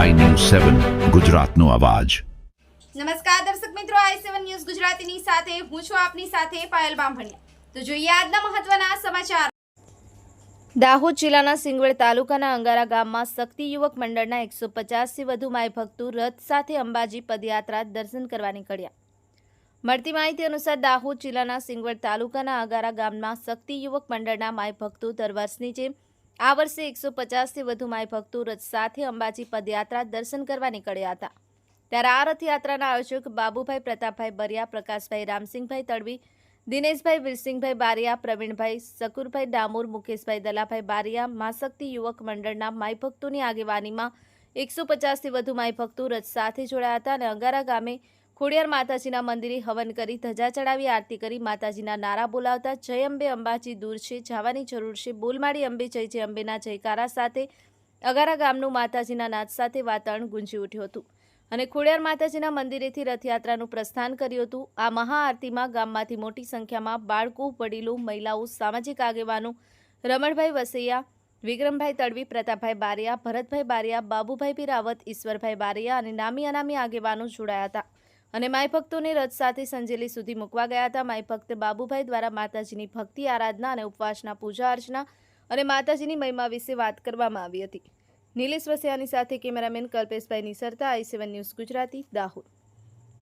સેવન, ગુજરાતનો અવાજ. નમસ્કાર દર્શક મિત્રો, આઈ સેવન ન્યૂઝ ગુજરાતીની સાથે હું છું આપની સાથે પાયલ બામભણિયા. તો જોઈએ આજના મહત્વના સમાચાર. દાહોદ જિલ્લાના સિંગવડ તાલુકાના અંગારા ગામમાં શક્તિ યુવક મંડળના એકસો પચાસથી વધુ માય ભક્તો રથ સાથે અંબાજી પદયાત્રા દર્શન કરવા નીકળ્યા. મળતી માહિતી અનુસાર દાહોદ જિલ્લાના સિંગવડ તાલુકાના અંગારા ગામમાં શક્તિ યુવક મંડળના માય ભક્તો દર વર્ષની જેમ આ વર્ષે એકસો પચાસથી વધુ માય ભક્તો રથ સાથે અંબાજી પદયાત્રા દર્શન કરવા નીકળ્યા હતા. ત્યારે આ રથયાત્રાના આયોજક બાબુભાઈ પ્રતાપભાઈ બરિયા, પ્રકાશભાઈ રામસિંહભાઈ તડવી, દિનેશભાઈ વીરસિંહભાઈ બારિયા, પ્રવીણભાઈ સકુરભાઈ ડામોર, મુકેશભાઈ દલાભાઈ બારિયા, માસક્તિ યુવક મંડળના માય ભક્તોની આગેવાનીમાં એકસો પચાસથી વધુ માય ભક્તો રથ સાથે જોડાયા હતા અને અંગારા ગામે ખોડિયાર માતાજીના મંદિરે હવન કરી ધજા ચડાવી, આરતી કરી, માતાજીના નારા બોલાવતા જય અંબે અંબાજી દૂર છે, જવાની જરૂર છે. બોલમાળી અંબે જય જય અંબેના જયકારા સાથે અગારા ગામનું માતાજીના નાદ સાથે વાતાવરણ ગુંજી ઉઠ્યું હતું અને ખોડિયાર માતાજીના મંદિરેથી રથયાત્રાનું પ્રસ્થાન કર્યું હતું. આ મહાઆરતીમાં ગામમાંથી મોટી સંખ્યામાં બાળકો, વડીલો, મહિલાઓ, સામાજિક આગેવાનો રમણભાઈ વસૈયા, વિક્રમભાઈ તડવી, પ્રતાપભાઈ બારિયા, ભરતભાઈ બારિયા, બાબુભાઈ પી રાવત ઈશ્વરભાઈ બારિયા અને નામી અનામી આગેવાનો જોડાયા હતા. અને માય ભક્તોને રથ સાથે સંજેલી સુધી મૂકવા ગયા હતા. માય ભક્ત બાબુભાઈ દ્વારા માતાજીની ભક્તિ, આરાધના અને ઉપવાસના પૂજા અર્ચના અને માતાજીની મહિમા વિશે વાત કરવામાં આવી હતી. નિલેશ વસિયાની સાથે cameraman Kalpeshbhai Nisarta, I seven news Gujarati, Dahod.